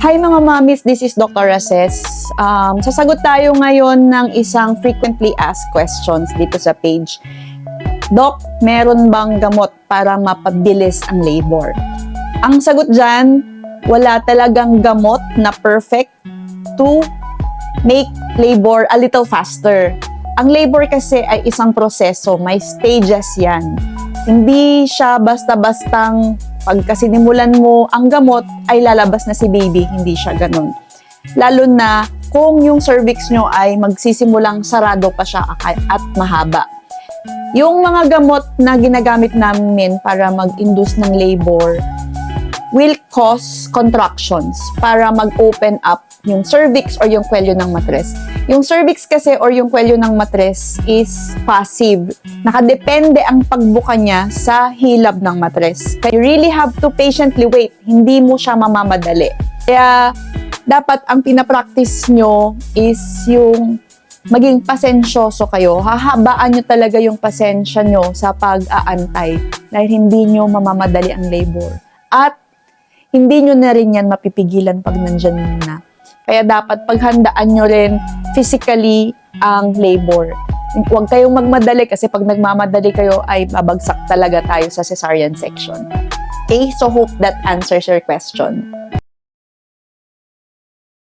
Hi mga mamis, this is Dr. Races. Um, sasagot tayo ngayon ng isang frequently asked questions dito sa page. Doc, meron bang gamot para mapabilis ang labor? Ang sagot dyan, wala talagang gamot na perfect to make labor a little faster. Ang labor kasi ay isang proseso, may stages yan. Hindi siya basta-bastang pagka sinimulan mo ang gamot ay lalabas na si baby, hindi siya ganun. Lalo na kung yung cervix nyo ay magsisimulang sarado pa siya at mahaba. Yung mga gamot na ginagamit namin para mag-induce ng labor will cause contractions para mag-open up yung cervix or yung kwelyo ng matres. Yung cervix kasi or yung kwelyo ng matres is passive. Nakadepende ang pagbuka niya sa hilab ng matres. Kaya you really have to patiently wait. Hindi mo siya mamamadali. Kaya dapat ang pinapractice nyo is yung maging pasensyoso kayo. Hahabaan nyo talaga yung pasensya nyo sa pag-aantay dahil hindi nyo mamamadali ang labor. At hindi nyo na rin yan mapipigilan pag nandyan na. Kaya dapat paghandaan nyo rin physically ang labor. Huwag kayong magmadali kasi pag nagmamadali kayo ay babagsak talaga tayo sa cesarean section. Okay, so hope that answers your question.